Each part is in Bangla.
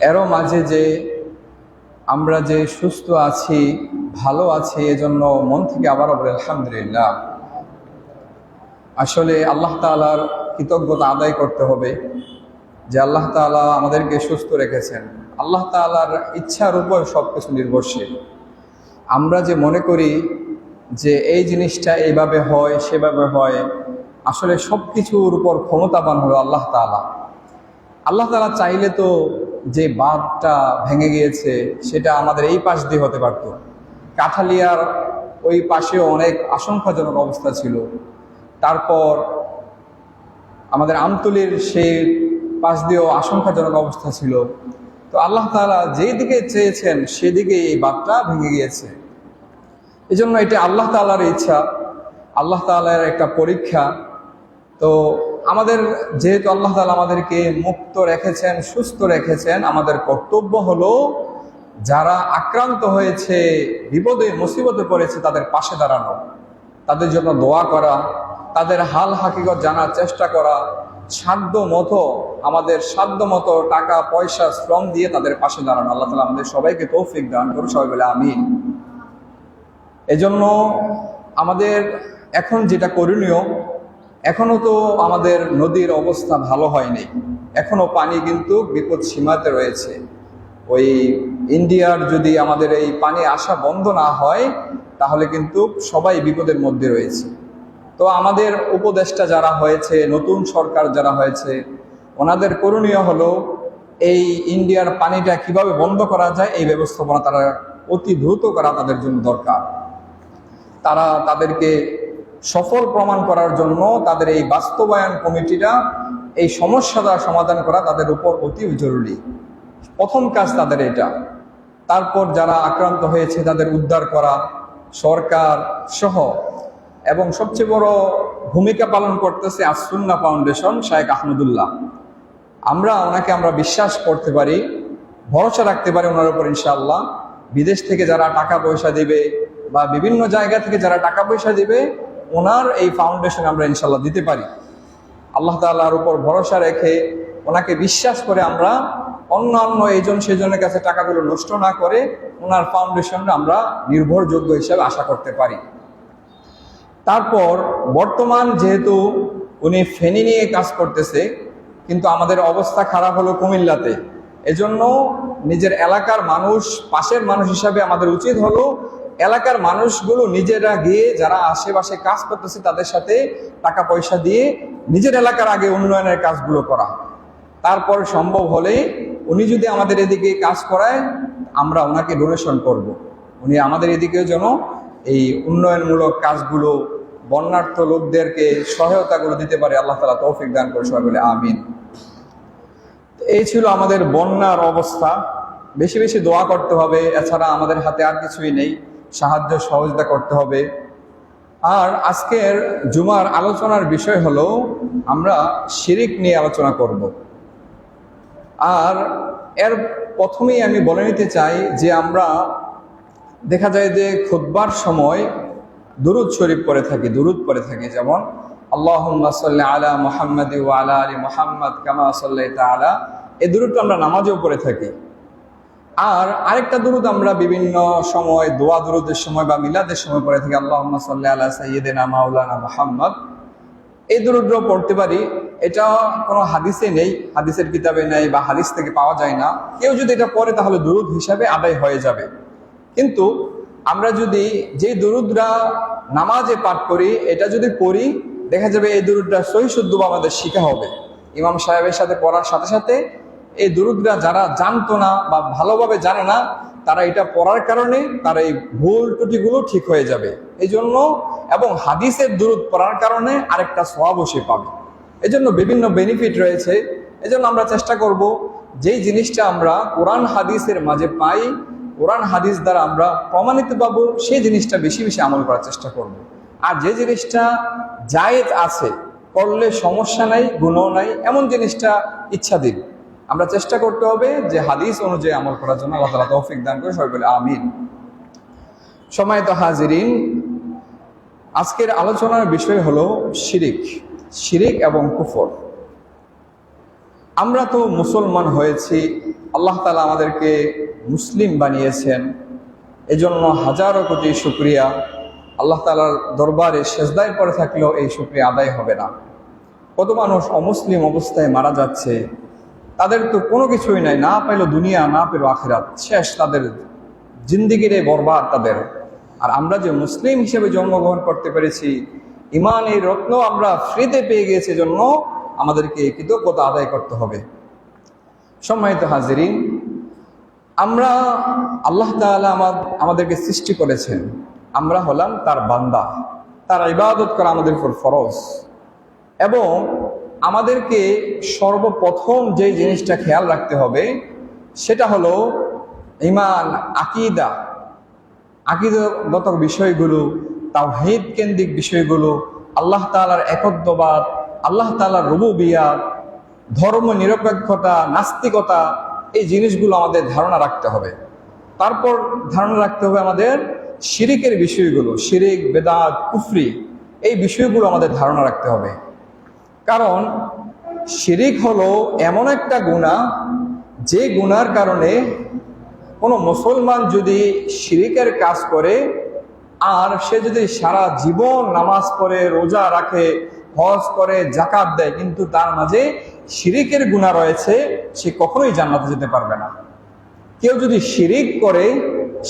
এরও মাঝে যে আমরা যে সুস্থ আছি, ভালো আছি, এজন্য মন থেকে আবারও বলে, আলহামদুলিল্লাহ। আসলে আল্লাহ তালার কৃতজ্ঞতা আদায় করতে হবে যে আল্লাহ তালা আমাদেরকে সুস্থ রেখেছেন। আল্লাহ তালার ইচ্ছার উপর সব কিছু নির্ভরশীল। আমরা যে মনে করি যে এই জিনিসটা এইভাবে হয়, সেভাবে হয়, আসলে সব কিছুর উপর ক্ষমতাবান হলো আল্লাহ তালা আল্লাহ তালা চাইলে তো যে বাঁধটা ভেঙে গিয়েছে, সেটা আমাদের এই পাশ দিয়ে হতে পারত। কাঠালিয়ার ওই পাশেও অনেক আশঙ্কাজনক অবস্থা ছিল। তারপর আমাদের আমতলির সেই পাশ দিয়েও আশঙ্কাজনক অবস্থা ছিল। তো আল্লাহ তালা যেই দিকে চেয়েছেন সেদিকে এই বাঁধটা ভেঙে গিয়েছে। এই জন্য এটা আল্লাহ তালার ইচ্ছা, আল্লাহ তালার একটা পরীক্ষা। তো আমাদের, যেহেতু আল্লাহ তালা আমাদেরকে মুক্ত রেখেছেন, সুস্থ রেখেছেন, আমাদের কর্তব্য হলো যারা আক্রান্ত হয়েছে, বিপদে, মুসিবতে পড়েছে, তাদের পাশে দাঁড়ানো। তাদের জন্য দোয়া করা, তাদের হাল হাকিগত জানার চেষ্টা করা, সাধ্য মতো, আমাদের সাধ্য মতো টাকা, পয়সা, শ্রম দিয়ে তাদের পাশে দাঁড়ানো। আল্লাহ তালা আমাদের সবাইকে তৌফিক দান করুন সবাই বলে আমি এজন্য আমাদের এখন যেটা করণীয় এখনও তো আমাদের নদীর অবস্থা ভালো হয়নি। এখনও পানি কিন্তু বিপদ সীমাতে রয়েছে। ওই ইন্ডিয়ার যদি আমাদের এই পানি আসা বন্ধ না হয়, তাহলে কিন্তু সবাই বিপদের মধ্যে রয়েছে। তো আমাদের উপদেষ্টা যারা হয়েছে, নতুন সরকার যারা হয়েছে, ওনাদের করণীয় হলো এই ইন্ডিয়ার পানিটা কীভাবে বন্ধ করা যায়, এই ব্যবস্থাপনা তারা অতি দ্রুত করা তাদের জন্য দরকার। তারা তাদেরকে সফল প্রমাণ করার জন্য তাদের এই বাস্তবায়ন কমিটিটা, এই সমস্যাটা সমাধান করা তাদের উপর অতি জরুরি। প্রথম কাজ তাদের এটা। তারপর যারা আক্রান্ত হয়েছে তাদের উদ্ধার করা, সরকার সহ। এবং সবচেয়ে বড় ভূমিকা পালন করতেছে আসুন্না ফাউন্ডেশন শায়েক আহমদুল্লাহ। আমরা ওনাকে আমরা বিশ্বাস করতে পারি, ভরসা রাখতে পারি ওনার উপর ইনশাআল্লাহ। বিদেশ থেকে যারা টাকা পয়সা দিবে বা বিভিন্ন জায়গা থেকে যারা টাকা পয়সা দিবে ওনার এই ফাউন্ডেশন আমরা ইনশাল্লাহ দিতে পারি। আল্লাহ তাল্লাহর উপর ভরসা রেখে ওনাকে বিশ্বাস করে আমরা অন্য অন্যান্য এইজন সেজনের কাছে টাকাগুলো নষ্ট না করে ওনার ফাউন্ডেশন আমরা নির্ভরযোগ্য হিসাবে আশা করতে পারি। তারপর বর্তমান যেহেতু উনি ফেনি নিয়ে কাজ করতেছে, কিন্তু আমাদের অবস্থা খারাপ হলো কুমিল্লাতে। এজন্য নিজের এলাকার মানুষ, পাশের মানুষ হিসাবে আমাদের উচিত হলো এলাকার মানুষগুলো নিজেরা গিয়ে যারা আশেপাশে কাজ করতেছে তাদের সাথে টাকা পয়সা দিয়ে নিজের এলাকার আগে উন্নয়নের কাজগুলো করা। তারপর সম্ভব হলে উনি যদি আমাদের এদিকে কাজ করায়, আমরা ওনাকে ডোনেশন করব। উনি আমাদের এদিকেও যেন এই উন্নয়নমূলক কাজগুলো বন্যার্থ লোকদেরকে সহায়তাগুলো দিতে পারে, আল্লাহ তালা তৌফিক দান করে সবাই বলে আমিন। এই ছিল আমাদের বন্যার অবস্থা। বেশি বেশি দোয়া করতে হবে, এছাড়া আমাদের হাতে আর কিছুই নেই। সাহায্য সহযোগিতা করতে হবে। আর আজকের জুমার আলোচনার বিষয় হলো, আমরা শিরিক নিয়ে আলোচনা করব। আর এর প্রথমেই আমি বলে নিতে চাই যে, আমরা দেখা যায় যে খুদ্বার সময় দুরুদ শরীফ পরে থাকি, দুরুদ পরে থাকি। যেমন আল্লাহ আলা মোহাম্মদ আলা আলী মোহাম্মদ কামা সাল্লাহ তালা এই দুরুদটা আমরা নামাজেও পড়ে থাকি। আর আরেকটা দুরুদ আমরা বিভিন্ন সময়, দোয়া দুরুদের সময় বা মিলাদের সময় পড়ে থাকি। আল্লাহ সাল্লাহ আল্লাহ সৈয়দিনা মাউলানা মোহাম্মদ। এই দুরুদ্র পড়তে পারি। এটা কোনো হাদিসে নেই, হাদিসের কিতাবে নেই বা হাদিস থেকে পাওয়া যায় না। কেউ যদি এটা পড়ে তাহলে দুরুদ হিসাবে আদায় হয়ে যাবে। কিন্তু আমরা যদি যে দুরুদরা নামাজে পাঠ করি, এটা যদি পড়ি, দেখা যাবে এই দুরুদটা সহি শুদ্ধ আমাদের শিখা হবে। ইমাম সাহেবের সাথে পড়ার সাথে সাথে এই দুরুদরা যারা জানতো না বা ভালোভাবে জানে না, তারা এটা পড়ার কারণে তার এই ভুল ত্রুটিগুলো ঠিক হয়ে যাবে। এই জন্য এবং হাদিসের দূরত পড়ার কারণে আরেকটা সওয়াবও সে পাবে। এই জন্য বিভিন্ন বেনিফিট রয়েছে। এই জন্য আমরা চেষ্টা করব, যেই জিনিসটা আমরা কোরআন হাদিসের মাঝে পাই, কোরআন হাদিস দ্বারা আমরা প্রমাণিত পাবো, সেই জিনিসটা বেশি বেশি আমল করার চেষ্টা করব। আর যে জিনিসটা জায়েজ আছে, করলে সমস্যা নাই, গুণও নাই, এমন জিনিসটা ইচ্ছা দিন আমরা চেষ্টা করতে হবে যে হাদিস অনুযায়ী আমল করার জন্য আল্লাহ তালা তৌফিক দান করে সবাই বলে আমিন। সময় তো হাজিরিন, আজকের আলোচনার বিষয় হলো শিরিক শিরিক এবং কুফর। আমরা তো মুসলমান হয়েছি, আল্লাহ তালা আমাদেরকে মুসলিম বানিয়েছেন, এজন্য হাজারো কোটি শুক্রিয়া। আল্লাহ তালার দরবারে সেজদায় পরে থাকলেও এই শুক্রিয়া আদায় হবে না। কত মানুষ অমুসলিম অবস্থায় মারা যাচ্ছে তাদের তো কোনো কিছুই নাই, না পেল দুনিয়া, না পেল আখেরাত। শেষ তাদের জিন্দিগির এই বরবাদ তাদের। আর আমরা যে মুসলিম হিসেবে জন্মগ্রহণ করতে পেরেছি, ইমান এই রত্ন আমরা ফ্রিতে পেয়ে গিয়েছে জন্য আমাদেরকে কৃতজ্ঞতা আদায় করতে হবে। সম্মানিত হাজিরিন, আমরা আল্লাহ আমা- আমাদেরকে সৃষ্টি করেছেন। আমরা হলাম তার বান্দা। তার ইবাদত করা আমাদের উপর ফরজ। এবং আমাদেরকে সর্বপ্রথম যে জিনিসটা খেয়াল রাখতে হবে, সেটা হলো ইমান, আকিদা। আকিদগত বিষয়গুলো, তাওহীদ কেন্দ্রিক বিষয়গুলো, আল্লাহ তাআলার একত্ববাদ, আল্লাহ তাআলার রুবুবিয়াত, ধর্ম নিরপেক্ষতা, নাস্তিকতা, এই জিনিসগুলো আমাদের ধারণা রাখতে হবে। তারপর ধারণা রাখতে হবে আমাদের শিরিকের বিষয়গুলো, শিরিক, বেদাত, কুফরি, এই বিষয়গুলো আমাদের ধারণা রাখতে হবে। কারণ শিরিক হলো এমন একটা গুণা, যে গুণার কারণে কোনো মুসলমান যদি শিরিকের কাজ করে আর সে যদি সারা জীবন নামাজ পড়ে, রোজা রাখে, হজ করে জাকাত দেয়, কিন্তু তার মাঝে শিরিকের গুণা রয়েছে, সে কখনোই জান্নাতে যেতে পারবে না। কেউ যদি শিরিক করে,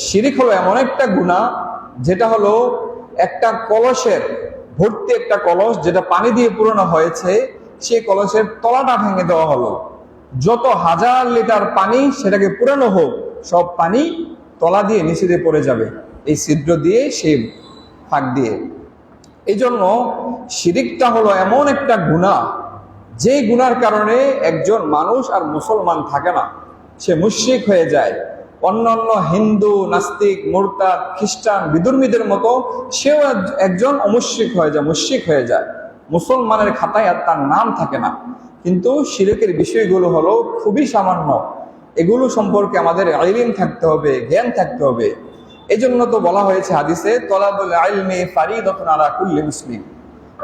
শিরিক হলো এমন একটা গুণা, যেটা হলো একটা কলসের ভর্তি একটা কলস যেটা পানি দিয়ে পুরানো হয়েছে, সেই কলসের তলাটা ভেঙে দেওয়া হলো। যত হাজার লিটার পানি সেটাকে পুরানো হোক, সব পানি তলা দিয়ে নিচে দিয়ে পড়ে যাবে। এই ছিদ্র দিয়ে, সেই ফাঁক দিয়ে। এই জন্য শিরিকটা হলো এমন একটা গুণা যে গুনার কারণে একজন মানুষ আর মুসলমান থাকে না। সে মুশ্রিক হয়ে যায়। অন্যান্য হিন্দু, নাস্তিক, মোরতাদ, খ্রিস্টান, বিদুর্মীদের মতো সেও একজন অমুশ্রিক হয়ে যায়, মুশ্রিক হয়ে যায়। মুসলমানের খাতায় আর তার নাম থাকে না। কিন্তু শিরকের বিষয়গুলো হলো খুবই সামান্য। এগুলো সম্পর্কে আমাদের আইলিম থাকতে হবে, জ্ঞান থাকতে হবে। এই জন্য তো বলা হয়েছে হাদিসে, তলাবুল আইলমে ফারিদতুন আলা কুল্লি মুসলিম।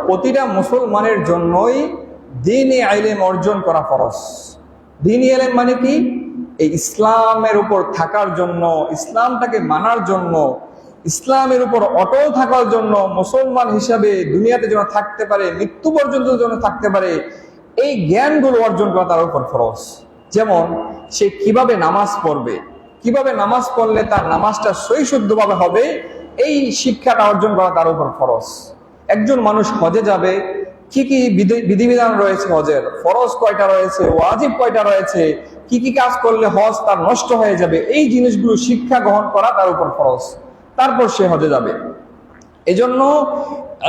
প্রতিটা মুসলমানের জন্যই দিনই আইলেম অর্জন করা ফরজ। দিনই আইলেম মানে কি? এই ইসলামের উপর থাকার জন্য, ইসলামটাকে মানার জন্য, ইসলামের উপর অটল থাকার জন্য মুসলমান হিসাবে দুনিয়াতে যেন থাকতে পারে মৃত্যু পর্যন্ত যেন থাকতে পারে, এই জ্ঞানগুলো অর্জন করা তার উপর ফরজ। যেমন, সে কীভাবে নামাজ পড়বে, কীভাবে নামাজ পড়লে তার নামাজটা সই শুদ্ধভাবে হবে, এই শিক্ষাটা অর্জন করা তার উপর ফরজ। একজন মানুষ হজে যাবে কি কি বিধি- বিধিবিধান রয়েছে হজের? ফরজ কয়টা রয়েছে? ওয়াজিব কয়টা রয়েছে? কি কি কাজ করলে হজ তার নষ্ট হয়ে যাবে? এই জিনিসগুলো শিক্ষা গ্রহণ করা তার উপর ফরজ। তারপর সে হজে যাবে। এজন্য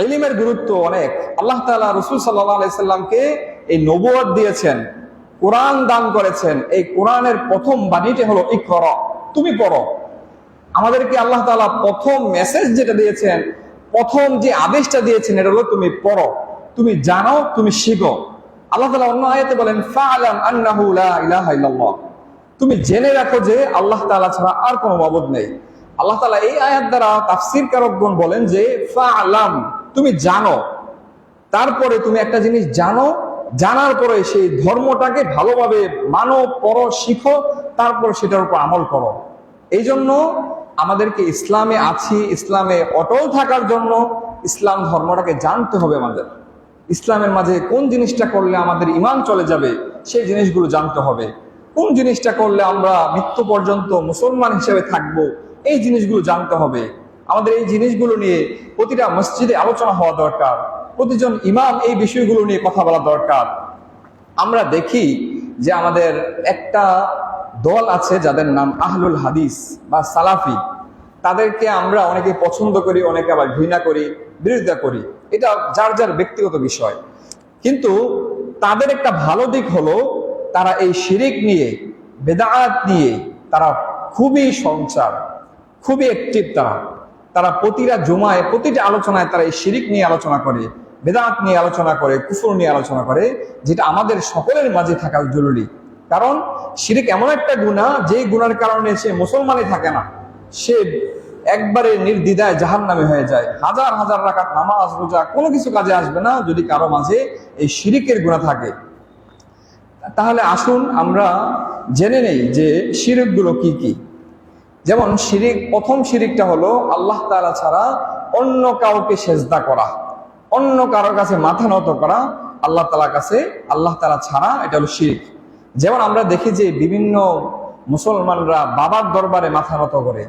ইলিমের গুরুত্ব অনেক। আল্লাহ তাআলা রসুল সাল্লাহ আলাইসাল্লামকে এই নবুয়ত দিয়েছেন। কোরআন দান করেছেন। এই কোরআনের প্রথম বাণীটি হলো ইকর। তুমি পড়ো। আমাদেরকে আল্লাহ তাআলা প্রথম মেসেজ যেটা দিয়েছেন, প্রথম যে আদেশটা দিয়েছেন, এটা হলো তুমি পড়ো। তুমি জানো, তুমি শিখো। আল্লাহ তাআলা অন্য আয়াতে বলেন তুমি জেনে রাখো যে আল্লাহ তাআলা ছাড়া আর কোনো মাবুদ নেই। আল্লাহ তাআলা এই আয়াত দ্বারা তাফসীর কারকগণ বলেন যে ফাআলাম তুমি জানো। তারপরে তুমি একটা জিনিস জানো, জানার পরে সেই ধর্মটাকে ভালোভাবে মানো, পড়ো, শিখো, তারপর সেটার উপর আমল করো। এই জন্য আমাদেরকে ইসলামে আছি, ইসলামে অটল থাকার জন্য ইসলাম ধর্মটাকে জানতে হবে আমাদের। ইসলামের মাঝে কোন জিনিসটা করলে আমাদের ইমান চলে যাবে, সেই জিনিসগুলো জানতে হবে। কোন জিনিসটা করলে আমরা মৃত্যু পর্যন্ত মুসলমান হিসেবে থাকব, এই জিনিসগুলো জানতে হবে। আমাদের এই জিনিসগুলো নিয়ে প্রতিটা মসজিদে আলোচনা হওয়া দরকার, প্রতিজন ইমাম এই বিষয়গুলো নিয়ে কথা বলা দরকার। আমরা দেখি যে আমাদের একটা দল আছে যাদের নাম আহলুল হাদিস বা সালাফি। তাদেরকে আমরা অনেকে পছন্দ করি, অনেকে আবার ঘৃণা করি, বিরোধিতা করি। এটা যার যার ব্যক্তিগত বিষয়। কিন্তু তাদের একটা ভালো দিক হলো, তারা এই শিরিক নিয়ে বেদাত নিয়ে তারা খুবই সঞ্চার, খুবই অ্যাক্টিভ তারা। তারা প্রতিটা জুমায়, প্রতিটা আলোচনায় তারা এই শিরিক নিয়ে আলোচনা করে বেদাত নিয়ে আলোচনা করে, কুফর নিয়ে আলোচনা করে, যেটা আমাদের সকলের মাঝে থাকা জরুরি। কারণ শিরিক এমন একটা গুণা যে গুণার কারণে সে মুসলমানই থাকে না। সে একবারে নির্দ্বিধায় জাহান নামে হয়ে যায়। হাজার হাজার রাখাত নামাজ, রোজা, কোনো কিছু কাজে আসবে না যদি কারও মাঝে এই শিরিকের গুণা থাকে। তাহলে আসুন আমরা জেনে নেই যে শিরিকগুলো কি কি। যেমন শিরিক, প্রথম শিরিকটা হলো আল্লাহ তাআলা ছাড়া অন্য কাউকে সেজদা করা, অন্য কারোর কাছে মাথা নত করা আল্লাহ তালার কাছে, আল্লাহ তালা ছাড়া এটা হলো শিরিক। যেমন আমরা দেখি যে বিভিন্ন মুসলমানরা বাবার দরবারে মাথা নত করে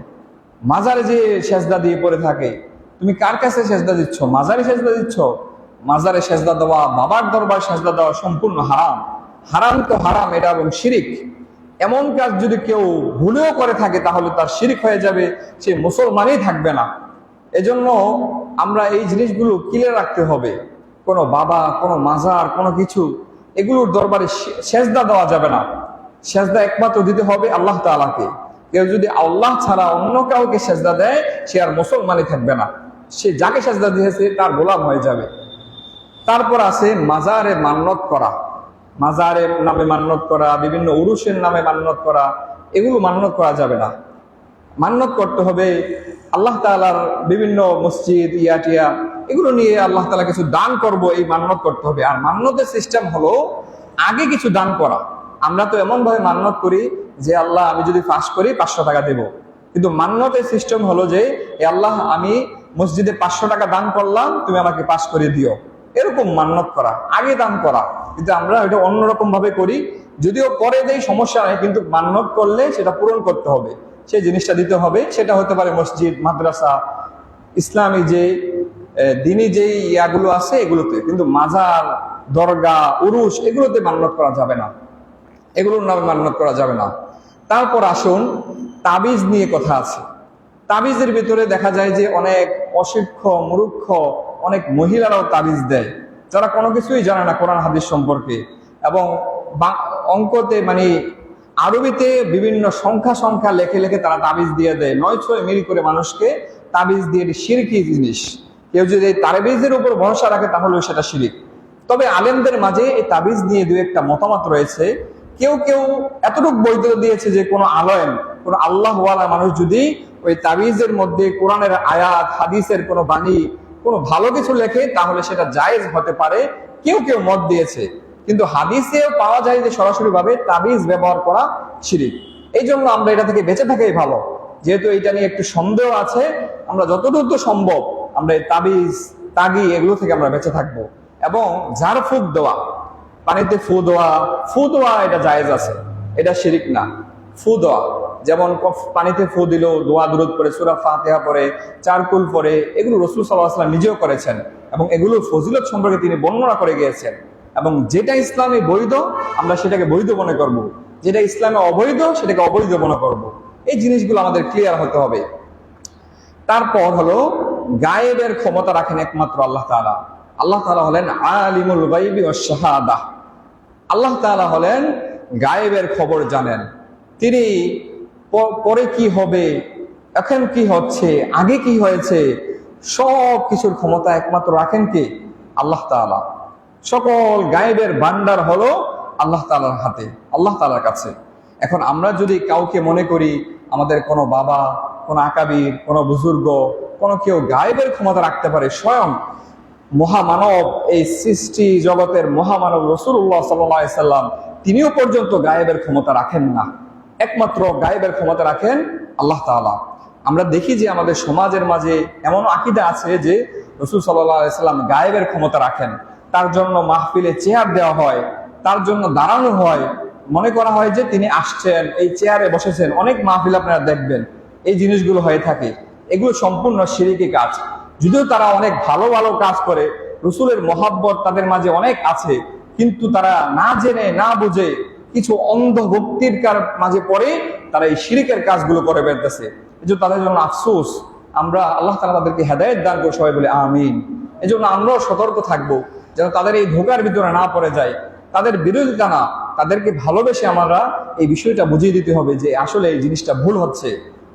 মাজারে যে সেজদা দিয়ে পড়ে থাকে, তুমি কার কাছে সেজদা দিচ্ছ? মাজারে সেজদা দিচ্ছ? মাজারে সেজদা দেওয়া, বাবার দরবার সেজদা দেওয়া সম্পূর্ণ হারাম। হারাম তো হারাম, এটা এবং শিরিক। এমন কাজ যদি কেউ ভুলেও করে থাকে, তাহলে তার শিরিক হয়ে যাবে, সে মুসলমানই থাকবে না। এজন্য আমরা এই জিনিসগুলো ক্লিয়ার রাখতে হবে। কোনো বাবা, কোনো মাজার, কোনো কিছু, এগুলোর দরবারে সেজদা দেওয়া যাবে না। সেজদা একমাত্র দিতে হবে আল্লাহ তাআলাকে। কেউ যদি আল্লাহ ছাড়া অন্য কাউকে সেজদা দেয়, সে আর মুসলমানই থাকবে না। সে যাকে সেজদা দিয়েছে, তার গোলাম হয়ে যাবে। তারপর আছে মাজারে মান্নত করা। মাজারের নামে মান্নত করা, বিভিন্ন উরুষের নামে মান্নত করা, এগুলো মান্নত করা যাবে না। মান্নত করতে হবে আল্লাহ তাআলার বিভিন্ন মসজিদ, ইয়াটিয়া, এগুলো নিয়ে আল্লাহ তাআলা কিছু দান করব, এই মান্নত করতে হবে। আর মান্নতের সিস্টেম হলো আগে কিছু দান করা। আমরা তো এমন ভাবে মান্নত করি যে আল্লাহ আমি যদি পাস করি পাঁচশো টাকা দেব। কিন্তু মান্নতের সিস্টেম হলো যে আল্লাহ আমি মসজিদে পাঁচশো টাকা দান করলাম তুমি আমাকে পাস করে দিও। এরকম মান্নত করা আগে দান করা। কিন্তু আমরা এটা অন্যরকম ভাবে করি। যদিও পরে দেই সমস্যা নেই কিন্তু মান্নত করলে সেটা পূরণ করতে হবে। সেই জিনিসটা দিতে হবে। সেটা হতে পারে মসজিদ মাদ্রাসা ইসলামী যে আহ, দিনী যে ইয়াগুলো আছে এগুলোতে। কিন্তু মাজার দরগা উরুস এগুলোতে মান্নত করা যাবে না। এগুলোর নামে মান্যত করা যাবে না। তারপর আসুন, তাবিজ নিয়ে কথা আছে। তাবিজের ভিতরে দেখা যায় যে অনেক অশিক্ষ মূর্খ, অনেক মহিলারাও তাবিজ দেয়। যারা কোনো কিছুই জানে না কোরআন, হাদিস সম্পর্কে। এবং অঙ্কতে মানে আরবিতে বিভিন্ন সংখ্যা সংখ্যা লেখে লেখে তারা তাবিজ দিয়ে দেয়। নয় ছয় মিল করে মানুষকে তাবিজ দিয়ে শিরকি জিনিস। কেউ যদি এই তাবিজের উপর ভরসা রাখে তাহলে সেটা শিরিক। তবে আলেমদের মাঝে এই তাবিজ নিয়ে দু একটা মতামত রয়েছে। কেউ কেউ এতটুকু বৈধ দিয়েছে যে কোনো আলম, কোনো আল্লাহওয়ালা মানুষ যদি ওই তাবিজের মধ্যে কোরআনের আয়াত, হাদিসের কোনো বাণী, কোনো ভালো কিছু লেখে, তাহলে সেটা জায়েজ হতে পারে। কেউ কেউ মত দিয়েছে। কিন্তু হাদিসেও পাওয়া যায় যে সরাসরি ভাবে তাবিজ ব্যবহার করা শিরিক। এই জন্য আমরা এটা থেকে বেঁচে থাকাই ভালো। যেহেতু এটা নিয়ে একটু সন্দেহ আছে, আমরা যতটুকু সম্ভব আমরা এই তাবিজ, তাগি এগুলো থেকে আমরা বেঁচে থাকব। এবং ঝাড় ফুক দেওয়া। পানিতে ফু দেওয়া ফু দেওয়া এটা জায়েজ আছে, এটা শিরিক না ফু দেওয়া, যেমন পানিতে ফু দিল দোয়া দূরত পরে সুরা ফাতেহা পরে চারকুল পরে এগুলো রসুল সাল্লাহ আসলাম নিজেও করেছেন এবং এগুলোর ফজিলত সম্পর্কে তিনি বর্ণনা করে গিয়েছেন এবং যেটা ইসলামে বৈধ, আমরা সেটাকে বৈধ মনে করব। যেটা ইসলামে অবৈধ, সেটাকে অবৈধ মনে করব। এই জিনিসগুলো আমাদের ক্লিয়ার হতে হবে তারপর হলো, গায়েবের ক্ষমতা রাখেন একমাত্র আল্লাহ তাআলা আল্লাহ তাআলা হলেন আলিমুল গাইবি ও শাহাদা। আল্লাহ তাআলা হলেন গায়েবের খবর জানেন। তিনি পরে কি হবে, এখন কি হচ্ছে, আগে কি হয়েছে, সব কিছুর ক্ষমতা একমাত্র রাখেন কি? আল্লাহ তাআলা। সকল গায়েবের ভান্ডার হলো আল্লাহ তালার হাতে, আল্লাহ তাআলার কাছে। এখন আমরা যদি কাউকে মনে করি, আমাদের কোনো বাবা, কোনো আকাবির, কোনো বুজুর্গ, কোনো কেউ গায়েবের ক্ষমতা রাখতে পারে, স্বয়ং মহামানব, এই সৃষ্টি জগতের মহামানব রসুল্লাহ সাল্লাম, তিনিও পর্যন্ত গায়েবের ক্ষমতা রাখেন না। একমাত্র গায়েবের ক্ষমতা রাখেন আল্লাহ তাআলা। আমরা দেখি যে আমাদের সমাজের মাঝে এমন আকিদা আছে যে রসুল সাল্লাম গায়েবের ক্ষমতা রাখেন। তার জন্য মাহফিলে চেয়ার দেওয়া হয়, তার জন্য দাঁড়ানো হয়। মনে করা হয় যে তিনি আসছেন, এই চেয়ারে বসেছেন। অনেক মাহফিল আপনারা দেখবেন। এই জিনিসগুলো হয়ে থাকে। এগুলো সম্পূর্ণ সিরিকি কাজ। যদিও তারা অনেক ভালো ভালো কাজ করে, রসুলের মহাব্বত তাদের মাঝে অনেক আছে, কিন্তু তারা না জেনে, না বুঝে কিছু অন্ধ ভক্তির মাঝে পড়ে তারা এই শিরিকের কাজগুলো করে বেরতেছে এই জন্য তাদের জন্য আফসোস, আমরা আল্লাহ তালা তাদেরকে হেদায়ত দান করে সবাই বলে আমিন। এই জন্য আমরাও সতর্ক থাকব, যেন তাদের এই ধোকার ভিতরে না পড়ে যায়। তাদের বিরোধিতা না, তাদেরকে ভালোবেসে আমরা এই বিষয়টা বুঝিয়ে দিতে হবে যে আসলে এই জিনিসটা ভুল হচ্ছে।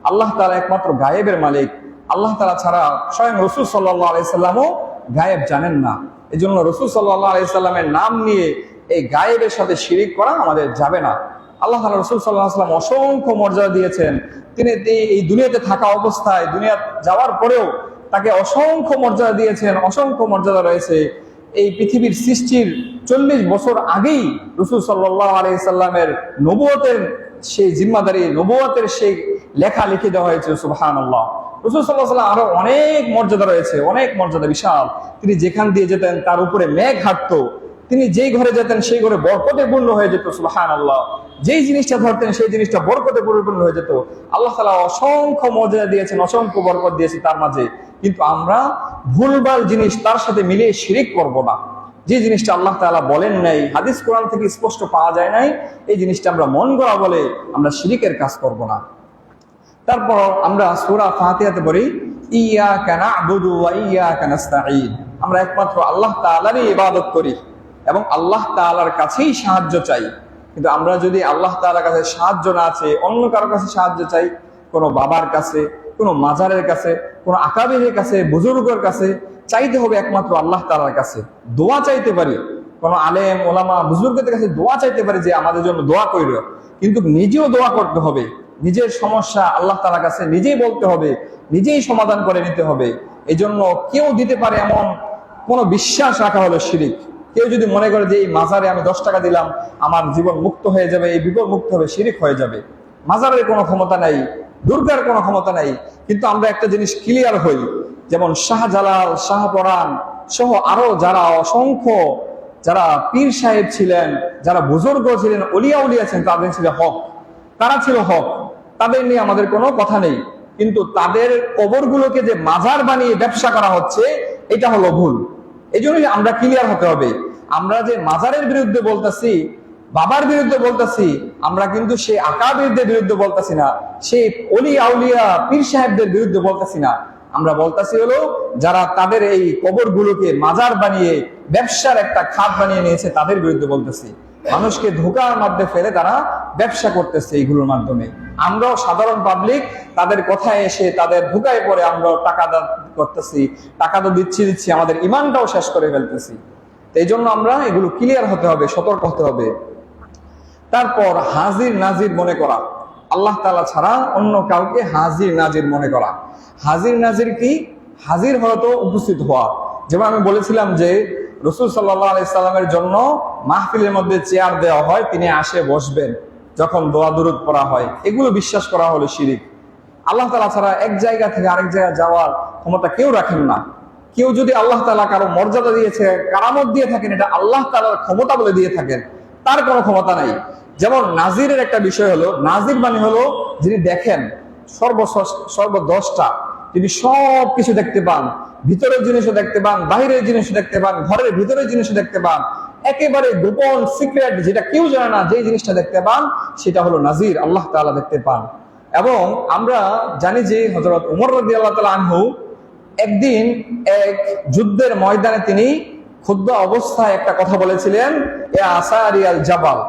আল্লাহ তালা একমাত্র গায়েবের মালিক আল্লাহ তালা ছাড়া স্বয়ং রসুল সাল্লাহ আলাইসাল্লামও গায়েব জানেন না। এই জন্য রসুল সাল্লাহ আলাইসাল্লামের নাম নিয়ে এই গায়েবের সাথে শিরিক করা আমাদের যাবে না। আল্লাহ তালা রসুল সাল্লাহ অসংখ্য মর্যাদা দিয়েছেন। তিনি এই- দুনিয়াতে থাকা অবস্থায়, দুনিয়া যাওয়ার পরেও তাকে অসংখ্য মর্যাদা দিয়েছেন, অসংখ্য মর্যাদা রয়েছে। এই পৃথিবীর সৃষ্টির চল্লিশ বছর আগেই রসুল সাল্লাহ আলাইসাল্লামের নবুয়তের সেই জিম্মাদারি, নবুয়তের সেই লেখা লিখে দেওয়া হয়েছে সুবাহান আল্লাহ রসুল সাল্লাহ আরও অনেক মর্যাদা রয়েছে, অনেক মর্যাদা বিশাল। তিনি যেখান দিয়ে যেতেন, তার উপরে মেঘ হাঁটতো। তিনি যেই ঘরে যেতেন, সেই ঘরে বরকতে পূর্ণ হয়ে যেত সুবাহান আল্লাহ যেই জিনিসটা ধরতেন, সেই জিনিসটা বরকতে পরিপূর্ণ হয়ে যেত। আল্লাহ তালা অসংখ্য মর্যাদা দিয়েছেন, অসংখ্য বরকত দিয়েছে তার মাঝে। কিন্তু আমরা ভুলভাল জিনিস তার সাথে মিলিয়ে শিরিক করব না। যে জিনিসটা আল্লাহ তাআলা বলেন নাই, হাদিস কোরআন থেকে স্পষ্ট পাওয়া যায় নাই, এই জিনিসটা আমরা মন গড়া বলে আমরা শিরিকের কাজ করব না। তারপর আমরা সূরা ফাতিহাতে পড়ি ইয়া কানা আবুদু ইয়া কানাস্তাঈন আমরা একমাত্র আল্লাহ তাআলারই ইবাদত করি এবং আল্লাহ তাআলার কাছেই সাহায্য চাই। কিন্তু আমরা যদি আল্লাহ তাআলার কাছে সাহায্য না চাই অন্য কারও কাছে সাহায্য চাই, কোনো বাবার কাছে, কোনো মাজারের কাছে, কোনো আকাবিরের কাছে, বুজুর্গের কাছে, চাইতে হবে একমাত্র আল্লাহ তালার কাছে। দোয়া চাইতে পারি। কোনো আলেম, ওলামা, বুজুর্গদের কাছে দোয়া চাইতে পারি যে আমাদের জন্য দোয়া করিল কিন্তু নিজেও দোয়া করতে হবে। নিজের সমস্যা আল্লাহ তাআলার কাছে নিজেই বলতে হবে, নিজেই সমাধান করে নিতে হবে। এই জন্য কেউ দিতে পারে এমন কোনো বিশ্বাস রাখা হলো শিরিক। কেউ যদি মনে করে যে এই মাজারে আমি দশ টাকা দিলাম, আমার জীবন মুক্ত হয়ে যাবে, এই বিপদ মুক্ত হবে, শিরিক হয়ে যাবে। মাজারের কোনো ক্ষমতা নাই, দুর্গার কোনো ক্ষমতা নাই, কিন্তু আমরা একটা জিনিস ক্লিয়ার হই, যেমন শাহজালাল শাহপরান সহ আরও যারা অসংখ্য, যারা পীর সাহেব ছিলেন, যারা বুজুর্গ ছিলেন, অলিয়া উলিয়া ছিলেন, তাদের ছিল হক। তারা ছিল হক। তাদের নিয়ে আমাদের কোনো কথা নেই। কিন্তু তাদের কবরগুলোকে যে মাজার বানিয়ে ব্যবসা করা হচ্ছে, এটা হলো ভুল। এই জন্যই আমরা ক্লিয়ার হতে হবে। আমরা যে মাজারের বিরুদ্ধে বলতেছি, বাবার বিরুদ্ধে বলতেছি, আমরা কিন্তু সেই আকাবিরদের বিরুদ্ধে বলতেছি না সেই অলি আউলিয়া পীর সাহেবদের বিরুদ্ধে বলতেছি না। আমরা বলতেছি হলো, যারা তাদের এই কবরগুলোকে মাজার বানিয়ে ব্যবসার একটা খাত বানিয়ে নিয়েছে, তাদের বিরুদ্ধে বলতেছি। মানুষকে ধোকার মধ্যে ফেলে তারা ব্যবসা করতেছে এইগুলোর মাধ্যমে। আমরাও সাধারণ পাবলিক তাদের কথায় এসে তাদের ধোকায় পরে আমরাও টাকা করতেছি, টাকা তো দিচ্ছি দিচ্ছি, আমাদের ইমানটাও শেষ করে ফেলতেছি। এই জন্য আমরা এগুলো ক্লিয়ার হতে হবে, সতর্ক হতে হবে। তারপর হাজির নাজির মনে করা। আল্লাহ তালা ছাড়া অন্য কাউকে হাজির নাজির মনে করা। হাজির নাজির কি? হাজির হয়তো উপস্থিত হওয়া। যেমন আমি বলেছিলাম যে রসুল সাল্লাহ আলাইসাল্লামের জন্য মাহফিলের মধ্যে চেয়ার দেওয়া হয়, তিনি আসে, বসবেন, যখন দোয়া দুরুদ পড়া হয়। এগুলো বিশ্বাস করা হলো শিরিক। আল্লাহ তালা ছাড়া এক জায়গা থেকে আরেক জায়গায় যাওয়ার ক্ষমতা কেউ রাখেন না। কেউ যদি আল্লাহ তালা কারও মর্যাদা দিয়েছে, কারামত দিয়ে থাকেন, এটা আল্লাহ তালার ক্ষমতা বলে দিয়ে থাকেন, তার কোনো ক্ষমতা নাই। যেমন নাজিরের একটা বিষয় হলো, নাজির মানে হলো যিনি দেখেন সর্ব সর্বদশটা তিনি সব কিছু দেখতে পান, ভিতরের জিনিসও দেখতে পান, বাহিরের জিনিসও দেখতে পান, ঘরের ভিতরের জিনিসও দেখতে পান। একেবারে গোপন সিক্রেট যেটা কেউ জানে না যে জিনিসটা দেখতে পান, সেটা হলো নাজির, আল্লাহ তাআলা দেখতে পান। এবং আমরা জানি যে হজরত উমর রদি আল্লাহ তালা আনহু একদিন এক যুদ্ধের ময়দানে তিনি ক্ষুদ্র অবস্থায় একটা কথা বলেছিলেন এ আসারিয়াল জাবাল।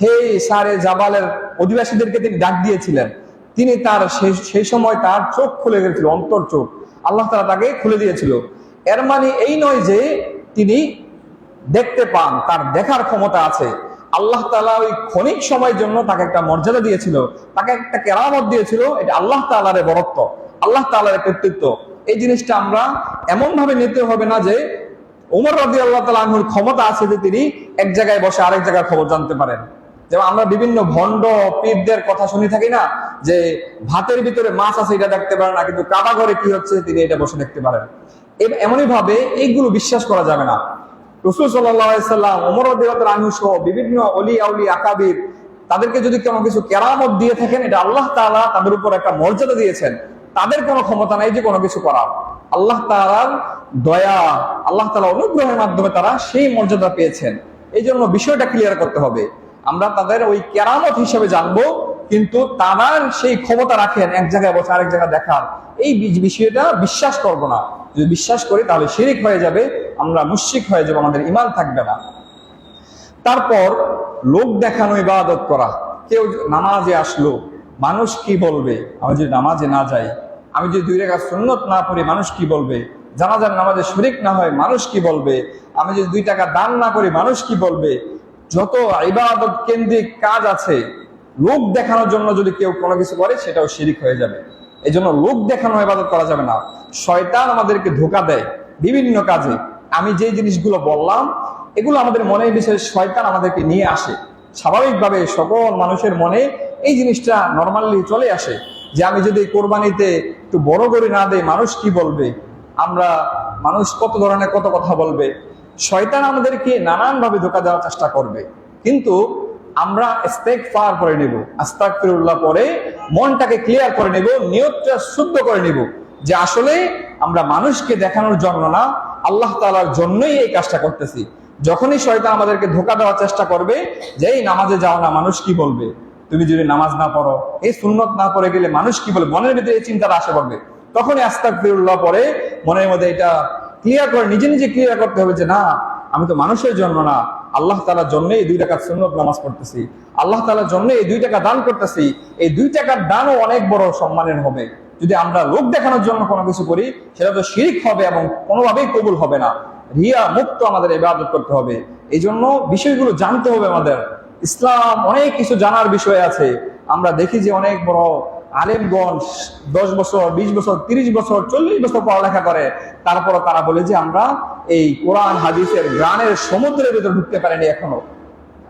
হে সারে জাবালের অধিবাসীদেরকে তিনি ডাক দিয়েছিলেন। তিনি তার সেই- সময় তার চোখ খুলে গেছিল অন্তর চোখ। আল্লাহ তালা তাকে খুলে দিয়েছিল। এর মানে এই নয় যে তিনি দেখতে পান, তার দেখার ক্ষমতা আছে। আল্লাহ তালা ওই ক্ষণিক সময়ের জন্য তাকে একটা মর্যাদা দিয়েছিল, তাকে একটা কেরামত দিয়েছিল, এটা আল্লাহ তালার বরত্ব, আল্লাহ তালার কর্তৃত্ব। এই জিনিসটা আমরা এমন ভাবে নিতে হবে না যে উমর রদি আল্লাহ তালা আনহুর ক্ষমতা আছে যে তিনি এক জায়গায় বসে আরেক জায়গায় খবর জানতে পারেন। যেমন আমরা বিভিন্ন ভণ্ড পীরদের কথা শুনি থাকি না, যে ভাতের ভিতরে মাছ আছে এটা দেখতে পারে না কিন্তু কাবা ঘরে কি হচ্ছে তিনি এটা বসে দেখতে পারেন। এমনই ভাবে এইগুলো বিশ্বাস করা যাবে না। রসুল সাল্লাম ওমর সহ বিভিন্ন অলি আউলি আকাবির, তাদেরকে যদি কোনো কিছু কেরামত দিয়ে থাকেন, এটা আল্লাহ তাআলা তাদের উপর একটা মর্যাদা দিয়েছেন। তাদের কোনো ক্ষমতা নাই যে কোনো কিছু করার। আল্লাহ তাআলার দয়া, আল্লাহ তাআলা অনুগ্রহের মাধ্যমে তারা সেই মর্যাদা পেয়েছেন। এই জন্য বিষয়টা ক্লিয়ার করতে হবে। আমরা তাদের ওই কেরামত হিসেবে জানব, কিন্তু তারা সেই ক্ষমতা রাখেন এক জায়গায় বসে আরেক জায়গায় দেখার। এই বিষয়টা বিশ্বাস করব না। যদি বিশ্বাস করি, তাহলে শিরিক হয়ে যাবে, আমরা মুশরিক হয়ে যাব, আমাদের ইমান থাকবে না। তারপর লোক দেখানো ইবাদত করা। কেউ নামাজে আসলো, মানুষ কি বলবে? আমি যদি নামাজে না যাই, আমি যদি দুই রেখা সুন্নত না পড়ি, মানুষ কি বলবে? জানাজার নামাজে শরিক না হয়, মানুষ কি বলবে? আমি যদি দুই টাকা দান না করি, মানুষ কি বলবে? যত ইবাদত কেন্দ্রিক কাজ আছে, লোক দেখানোর জন্য যদি কেউ কোনো কিছু করে, সেটাও শিরিক হয়ে যাবে। এই জন্য লোক দেখানো ইবাদত করা যাবে না। শয়তান আমাদেরকে ধোকা দেয় বিভিন্ন কাজে। আমি যে জিনিসগুলো বললাম, এগুলো আমাদের মনে বিষয়ে শয়তান আমাদেরকে নিয়ে আসে। স্বাভাবিকভাবে সকল মানুষের মনে এই জিনিসটা নর্মালি চলে আসে যে আমি যদি কোরবানিতে একটু বড় করে না দেই, মানুষ কি বলবে? আমরা মানুষ কত ধরনের কত কথা বলবে? শয়তান আমাদেরকে নানানভাবে ধোকা দেওয়ার চেষ্টা করবে। কিন্তু আমরা স্টেক পার করে নেব আস্তাক ফিরুল্লাহ পরে মনটাকে ক্লিয়ার করে নেব, নিয়তটা শুদ্ধ করে নেব যে আসলে আমরা মানুষকে দেখানোর জন্য না, আল্লাহ তালার জন্যই এই কাজটা করতেছি। যখনই শয়তান আমাদেরকে ধোকা দেওয়ার চেষ্টা করবে যে এই নামাজে যাও না, মানুষ কি বলবে? তুমি যদি নামাজ না পড়ো, এই সুন্নত না পড়ে গেলে মানুষ কি বলবে? মনের ভিতরে এই চিন্তাটা আসে পড়বে তখনই আস্তাক ফিরুল্লাহ পরে মনের মধ্যে এটা ক্লিয়ার করে, নিজে নিজে ক্লিয়ার করতে হবে যে না, আমি তো মানুষের জন্য না, আল্লাহ তালার জন্য এই দুই টাকার সুন্নত নামাজ পড়তেছি। আল্লাহ তালার জন্য এই দুই টাকা দান করতেছি। এই দুই টাকার দানও অনেক বড় সম্মানের হবে। যদি আমরা লোক দেখানোর জন্য কোনো কিছু করি, সেটা তো শিরিক হবে এবং কোনোভাবেই কবুল হবে না। রিয়া মুক্ত আমাদের ইবাদত করতে হবে। এই জন্য বিষয়গুলো জানতে হবে আমাদের। ইসলাম অনেক কিছু জানার বিষয় আছে। আমরা দেখি যে অনেক বড় আলেমগঞ্জ দশ বছর, বিশ বছর, তিরিশ বছর, চল্লিশ বছর পড়ালেখা করে। তারপরও তারা বলে যে আমরা এই কোরআন, হাদিসের গ্রানের সমুদ্রের ভিতরে ঢুকতে পারিনি এখনও।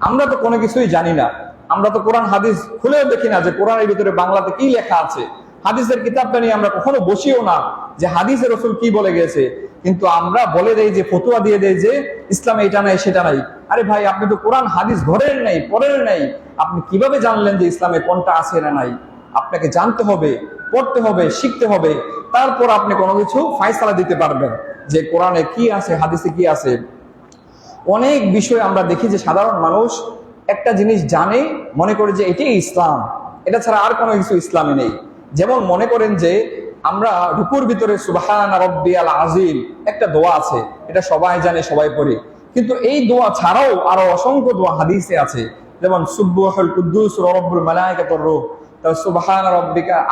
আমরা তো কোনো কিছুই জানি না। আমরা তো কোরআন, হাদিস খুলেও দেখি না যে কোরআনের ভিতরে বাংলাতে কি লেখা আছে। হাদিসের কিতাবটা নিয়ে আমরা কখনো বসিও না যে হাদিসের রসুল কি বলে গেছে। কিন্তু আমরা বলে দেই যে, ফতুয়া দিয়ে দেয় যে, ইসলামে এটা নাই, সেটা নাই। আরে ভাই, আপনি তো কোরআন, হাদিস ঘরের নাই, পরের নাই। আপনি কীভাবে জানলেন যে ইসলামে কোনটা আছে না নাই? আপনাকে জানতে হবে, পড়তে হবে, শিখতে হবে। তারপর আপনি কোনো কিছু ফায়সালা দিতে পারবেন যে কোরআনে কি আছে, হাদিসে কি আছে। অনেক বিষয় আমরা দেখি যে সাধারণ মানুষ একটা জিনিস জানে, মনে করে যে এটাই ইসলাম। এটা ছাড়া আর কোনো কিছু ইসলামে নেই। যেমন মনে করেন যে আমরা রুকুর ভিতরে সুবাহান রব্বি আল আজিম একটা দোয়া আছে। এটা সবাই জানে, সবাই পড়ে। কিন্তু এই দোয়া ছাড়াও আরও অসংখ্য দোয়া হাদিসে আছে। যেমন সুব্বুল কুদ্দুস রব্বুল মালাইকাতুর রূহ।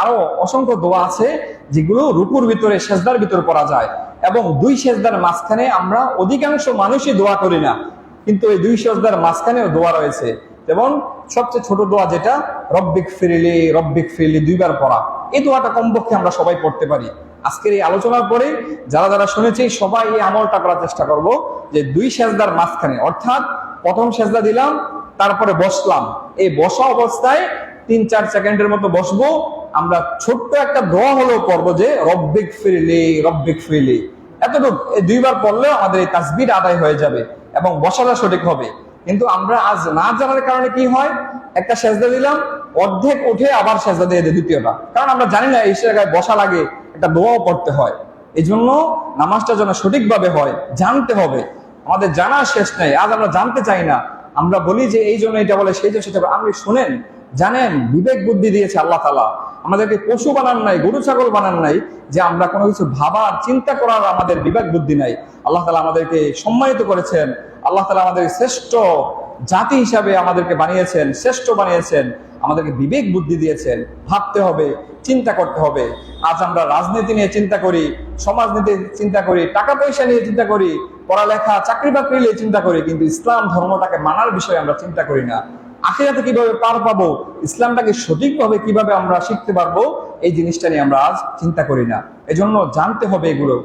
আরও অসংখ্য দোয়া আছে যেগুলো রুকুর ভিতরে, সেজদার ভিতরে পড়া যায়। এবং দুই সেজদার মাঝখানে আমরা অধিকাংশ মানুষই দোয়া করি না, কিন্তু এই দুই সেজদার মাঝখানেও দোয়া রয়েছে। যেমন সবচেয়ে ছোট দোয়া যেটা, রব্বিক ফিরিলি রব্বিক ফিরিলি দুইবার পড়া। এই দোয়াটা কমপক্ষে আমরা সবাই পড়তে পারি। আজকের এই আলোচনার পরে যারা যারা শুনেছি সবাই এই আমলটা করার চেষ্টা করব যে দুই সেজদার মাঝখানে, অর্থাৎ প্রথম সেজদা দিলাম, তারপরে বসলাম। এই বসা অবস্থায় তিন চার সেকেন্ডের মতো বসবো। আমরা ছোট্ট একটা দোয়া হলো পড়ব যে, রব্বিক ফিরলি রব্বিক ফিরলি। এতটুকু। দুইবার পড়লেও আমাদের এই তাসবির আদায় হয়ে যাবে এবং বসাটা সঠিক হবে। কিন্তু আমরা আজ না জানার কারণে কি হয়? একটা সেজদা দিলাম, অর্ধেক উঠে আবার সেজদা দিয়ে দেয় দ্বিতীয়টা। কারণ আমরা জানি না এই জায়গায় বসা লাগে, একটা দোয়াও পড়তে হয়। এই জন্য নামাজটা যেন সঠিকভাবে হয়, জানতে হবে। আমাদের জানা শেষ নেই, আজ আমরা জানতে চাই না। আমরা বলি যে, এই জন্য এটা বলে, সেই জন্য সেটা। আপনি শুনেন জানেন, বিবেক বুদ্ধি দিয়েছে আল্লাহ তালা আমাদেরকে পশু বানান নাই, গরু, ছাগল বানান নাই, যে আমরা কোনো কিছু ভাবার, চিন্তা করার আমাদের বিবেক বুদ্ধি নাই। আল্লাহ তালা আমাদেরকে সম্মানিত করেছেন। আল্লাহ তালা আমাদের শ্রেষ্ঠ জাতি হিসাবে আমাদেরকে বানিয়েছেন, শ্রেষ্ঠ বানিয়েছেন। আমাদেরকে বিবেক বুদ্ধি দিয়েছেন। ভাবতে হবে, চিন্তা করতে হবে। আজ আমরা রাজনীতি নিয়ে চিন্তা করি সমাজনীতি চিন্তা করি, টাকা পয়সা নিয়ে চিন্তা করি, পড়ালেখা চাকরি বাকরি নিয়ে চিন্তা করি, কিন্তু ইসলাম ধর্মটাকে মানার বিষয়ে আমরা চিন্তা করি না। আখিরাতে কীভাবে পার পাবো, ইসলামটাকে সঠিকভাবে কীভাবে আমরা শিখতে পারব, এই জিনিসটা নিয়ে আমরা আজ চিন্তা করি না। এজন্য জানতে হবে এগুলো।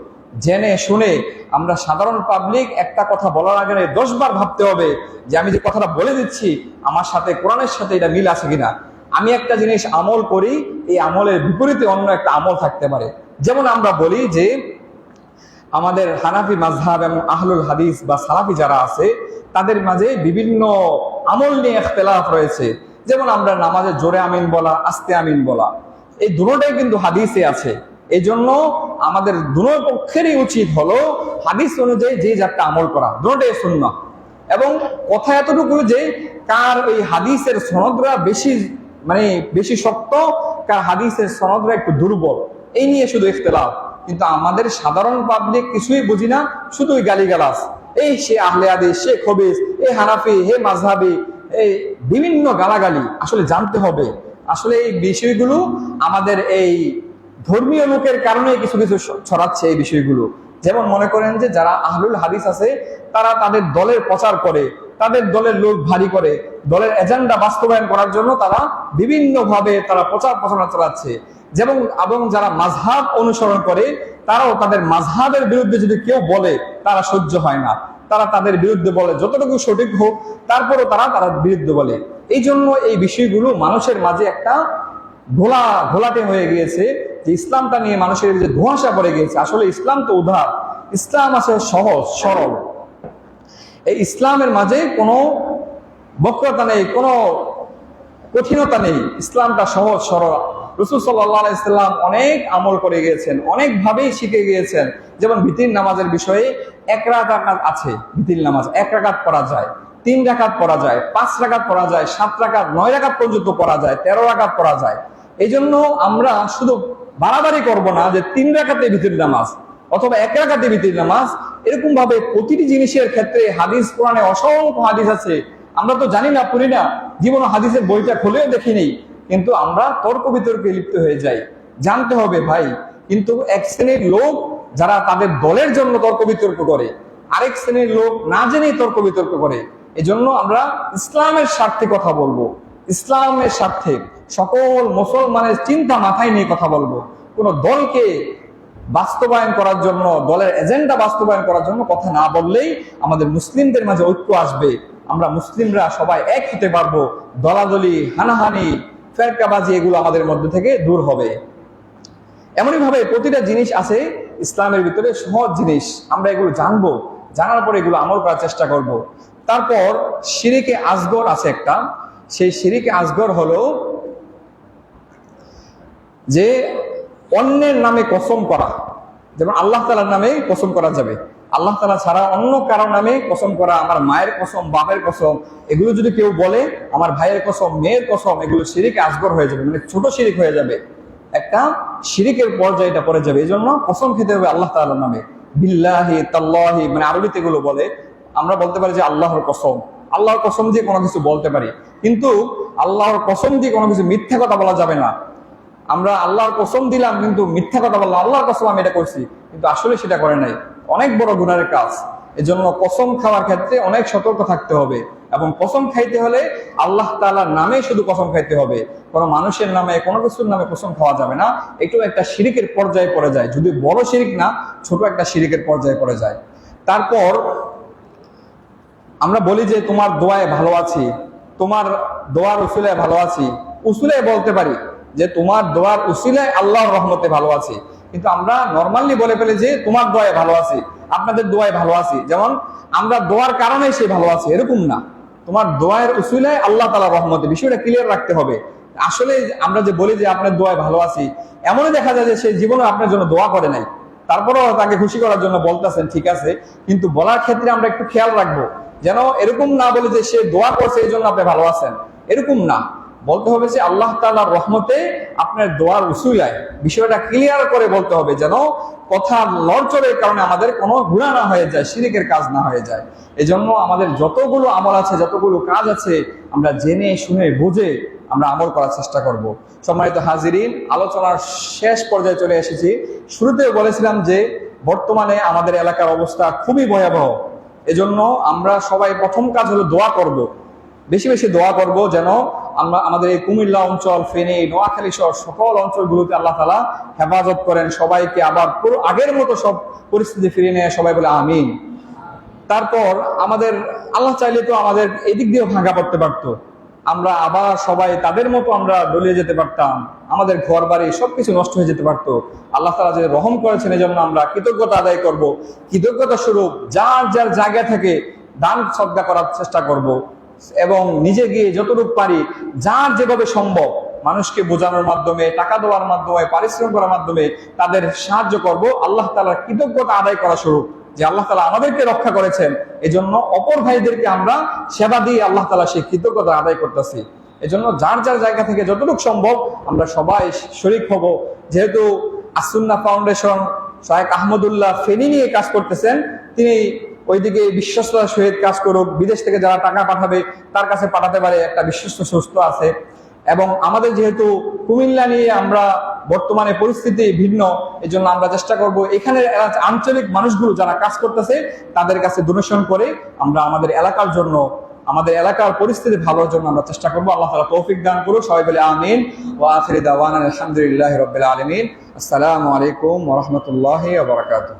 জেনে শুনে আমরা সাধারণ পাবলিক একটা কথা বলার আগে দশ বার ভাবতে হবে যে আমি যে কথাটা বলে দিচ্ছি, আমার সাথে কোরআনের সাথে এটা মিল আছে কিনা। আমি একটা জিনিস আমল করি, এই আমলের বিপরীতে অন্য একটা আমল থাকতে পারে। যেমন আমরা বলি যে আমাদের হানাফি মাঝহাব এবং আহলুল হাদিস বা সালাফি যারা আছে, তাদের মাঝে বিভিন্ন আমল নিয়ে এখতলাফ রয়েছে। যেমন আমরা নামাজে জোরে আমিন বলা, আস্তে আমিন বলা। এই দুটোটাই কিন্তু হাদিসে আছে। এই জন্য আমাদের দুনো পক্ষেরই উচিত হলো হাদিস অনুযায়ী যে যারটা আমল করা। দুটোটাই শূন্য এবং কথা এতটুকু যে কার এই হাদিসের সনদরা বেশি মানে বেশি শক্ত, কার হাদিসের সনদরা একটু দুর্বল। এই নিয়ে শুধু ইখতলাফ। কিন্তু আমাদের সাধারণ পাবলিক কিছুই বুঝি না, শুধুই গালিগালাজ। এই সে আহলে আদি সে খবিস এ হানাফি হে মাঝহাবি এই বিভিন্ন গালাগালি আসলে জানতে হবে। আসলে এই বিষয়গুলো আমাদের এই ধর্মীয় লোকের কারণে কিছু কিছু ছড়াচ্ছে এই বিষয়গুলো। যেমন মনে করেন যে যারা আহলুল হাদিস আছে, তারা তাদের দলের প্রচার করে, তাদের দলের লোক ভারী করে, দলের এজেন্ডা বাস্তবায়ন করার জন্য তারা বিভিন্ন ভাবে তারা প্রচার প্রচারণা চালাচ্ছে। যেমন, এবং যারা মাঝহাব অনুসরণ করে তারাও তাদের মাঝহাবের বিরুদ্ধে যদি কেউ বলে, তারা সহ্য হয় না। তারা তাদের বিরুদ্ধে বলে, যতটুকু সঠিক হোক, তারপরও তারা তারা বিরুদ্ধে বলে। এই জন্য এই বিষয়গুলো মানুষের মাঝে একটা ঘোলা, ঘোলাটে হয়ে গিয়েছে যে ইসলামটা নিয়ে মানুষের যে ধোঁয়াশা পড়ে গিয়েছে। আসলে ইসলাম তো উধার ইসলাম আছে সহজ, সরল। এই ইসলামের মাঝে কোনো বক্রতা নেই, কোনো কঠিনতা নেই। ইসলামটা সহজ, সরল। রসুল সাল্লাহ ইসলাম অনেক আমল করে গিয়েছেন, অনেকভাবেই শিখে গিয়েছেন। যেমন ভিতির নামাজের বিষয়ে এক রাকাত আছে, ভিতির নামাজ এক রাকাত পড়া যায়, তিন রাকাত পড়া যায়, পাঁচ রাকাত পড়া যায়, সাত রাকাত, নয় রাকাত পর্যন্ত পড়া যায়, তেরো রাকাত পড়া যায়। এই জন্য আমরা শুধু বাড়াবাড়ি করব না যে তিন রাকাতে ভিতির নামাজ অথবা এক রাকাতে ভিতির নামাজ এরকম ভাবে প্রতিটি জিনিসের ক্ষেত্রে হাদিস কোরআনে অসংখ্য হাদিস আছে। আমরা তো জানি না পড়ি না, জীবন হাদিসের বইটা খুলেও দেখিনি। কিন্তু আমরা তর্ক বিতর্কে লিপ্ত হয়ে যাই। জানতে হবে ভাই, কিন্তু এক শ্রেণির লোক যারা তাদের দলের জন্য তর্ক বিতর্ক করে, আরেক শ্রেণির লোক না জেনেই তর্ক বিতর্ক করে। এজন্য আমরা ইসলামের স্বার্থে কথা বলব। ইসলামের স্বার্থে সকল মুসলমানের চিন্তা মাথায় নিয়ে কথা বলব। কোন দলকে বাস্তবায়ন করার জন্য, দলের এজেন্ডা বাস্তবায়ন করার জন্য কথা না বললেই আমাদের মুসলিমদের মাঝে ঐক্য আসবে। আমরা মুসলিমরা সবাই এক হতে পারব। দলাদলি, হানাহানি ফেরকাবাজি এগুলো আমাদের মধ্যে থেকে দূর হবে। এমনই ভাবে প্রতিটা জিনিস আছে ইসলামের ভিতরে সহজ জিনিস। আমরা এগুলো জানব, জানার পরে এগুলো আমল করার চেষ্টা করব। তারপর সিরিকে আসগর আছে একটা। সেই সিরিকে আসগর হলো যে অন্যের নামে কসম করা। যেমন আল্লাহ তালার নামে কসম করা যাবে। আল্লাহ তালা ছাড়া অন্য কারও নামে কসম করা, আমার মায়ের কসম, বাপের কসম, এগুলো যদি কেউ বলে, আমার ভাইয়ের কসম, মেয়ের কসম, এগুলো সিরিকে আসগর হয়ে যাবে মানে ছোট শিরিক হয়ে যাবে। একটা শিরিকের পর্যায়ে এটা পড়ে যাবে। এই জন্য কসম খেতে হবে আল্লাহ তাআলার নামে। বিল্লাহি তাল্লাহি মানে আরবিতে এগুলো বলে, আমরা বলতে পারি যে আল্লাহর কসম। আল্লাহর কসম দিয়ে কোনো কিছু বলতে পারি। কিন্তু আল্লাহর কসম দিয়ে কোনো কিছু মিথ্যা কথা বলা যাবে না। আমরা আল্লাহর কসম দিলাম, কিন্তু মিথ্যা কথা বললাম, আল্লাহর কসম আমি এটা করছি। কিন্তু আসলে সেটা করে নাই। অনেক বড় গুণার কাজ। এজন্য কসম খাওয়ার ক্ষেত্রে অনেক সতর্ক থাকতে হবে এবং কসম খাইতে হলে আল্লাহ তালার নামে শুধু কসম খাইতে হবে। কোনো মানুষের নামে, কোনো কিছুর নামে কসম খাওয়া যাবে না। একটু একটা শিরিকের পর্যায়ে পড়ে যায়। যদি বড় শিরিক না, ছোট একটা শিরিকের পর্যায়ে পড়ে যায়। তারপর আমরা বলি যে, তোমার দোয়ায় ভালো আছি, তোমার দোয়ার উসুলায় ভালো আছি। উসুলে বলতে পারি যে, তোমার দোয়ার উসিলায় আল্লাহর রহমতে ভালো আছি। কিন্তু আমরা নর্মালি বলে ফেলে যে তোমার দোয়ায় ভালো আছি, আপনাদের দোয়ায় ভালো আছি। যেমন, আমরা দোয়ার কারণে সে ভালো আছে, এরকম না। তোমার দোয়ার উসিলায় আল্লাহ তালা রহমতে, বিষয়টা ক্লিয়ার রাখতে হবে। আসলে আমরা যে বলি যে আপনার দোয়ায় ভালো আছি, এমনই দেখা যায় যে সে জীবনে আপনার জন্য দোয়া করে নাই। তারপরেও তাকে খুশি করার জন্য বলতেছেন, ঠিক আছে। কিন্তু বলার ক্ষেত্রে আমরা একটু খেয়াল রাখব। যেন এরকম না বলে যে সে দোয়া করছে, এই জন্য আপনি ভালো আছেন। এরকম না। বলতে হবে যে আল্লাহ তালার রহমতে আপনার দোয়ার উসুলায় বিষয়টা ক্লিয়ার করে বলতে হবে যেন কথা লড়চড়ের কারণে আমাদের কোনো গুণা না হয়ে যায় সিরিকের কাজ না হয়ে যায়। এজন্য আমাদের যতগুলো আমল আছে, যতগুলো কাজ আছে, আমরা জেনে, শুনে, বুঝে আমরা আমল করার চেষ্টা করব। সম্মানিত হাজিরিন, আলোচনার শেষ পর্যায়ে চলে এসেছি। শুরুতে বলেছিলাম যে বর্তমানে আমাদের এলাকার অবস্থা খুবই ভয়াবহ। এজন্য আমরা সবাই প্রথম কাজ হলো দোয়া করব। বেশি বেশি দোয়া করব যেন আমরা আমাদের এই কুমিল্লা অঞ্চল, ফেনী, নোয়াখালী সহ সকল অঞ্চলগুলোতে আল্লাহ তালা হেফাজত করেন। সবাইকে আবার পুরো আগের মতো সব পরিস্থিতি ফিরিয়ে নেয় সবাই বলে আমিন। তারপর আমাদের, আল্লাহ চাইলে তো আমাদের এদিক দিয়েও ভাঙা পড়তে পারতো। আমরা আবার সবাই তাদের মতো আমরা দলিয়ে যেতে পারতাম। আমাদের ঘর বাড়ি সবকিছু নষ্ট হয়ে যেতে পারতো। আল্লাহ তালা যে রহম করেছেন এই জন্য আমরা কৃতজ্ঞতা আদায় করব। কৃতজ্ঞতা স্বরূপ যার যার জায়গা থেকে দান শ্রদ্ধা করার চেষ্টা করব। এবং নিজে গিয়ে যতটুকু পারি, যার যেভাবে সম্ভব মানুষকে বোঝানোর মাধ্যমে, টাকা দেওয়ার মাধ্যমে, পারিশ্রম করার মাধ্যমে তাদের সাহায্য করব। আল্লাহ তালার কৃতজ্ঞতা আদায় করা শুরু যে আল্লাহ তালা আমাদেরকে রক্ষা করেছেন। এজন্য অপর ভাইদেরকে আমরা সেবা দিয়ে আল্লাহ তালা সেই কৃতজ্ঞতা আদায় করতেছি। এজন্য যার যার জায়গা থেকে যতটুকু সম্ভব আমরা সবাই শরিক হব। যেহেতু আসুন্না ফাউন্ডেশন শাহেক আহমদুল্লাহ ফেনি নিয়ে কাজ করতেছেন, তিনি ওইদিকে বিশ্বস্ততার সহিত কাজ করুক, বিদেশ থেকে যারা টাকা পাঠাবে, তার কাছে পাঠাতে পারে একটা বিশ্বস্ত সুস্থ আছে। এবং আমাদের যেহেতু কুমিল্লা নিয়ে আমরা বর্তমানে পরিস্থিতি ভিন্ন এই জন্য আমরা চেষ্টা করব এখানে আঞ্চলিক মানুষগুলো যারা কাজ করতেছে, তাদের কাছে ডোনেশন করে আমরা আমাদের এলাকার জন্য, আমাদের এলাকার পরিস্থিতি ভালোর জন্য আমরা চেষ্টা করব। আল্লাহ তালা তৌফিক দান করুক, সবাই বলে আমিন। ও আখরি দাওয়ান আলহামদুলিল্লাহ রবিল আলমিন। আসসালামু আলাইকুম ওরহমতুল্লাহ বারকাতুহ।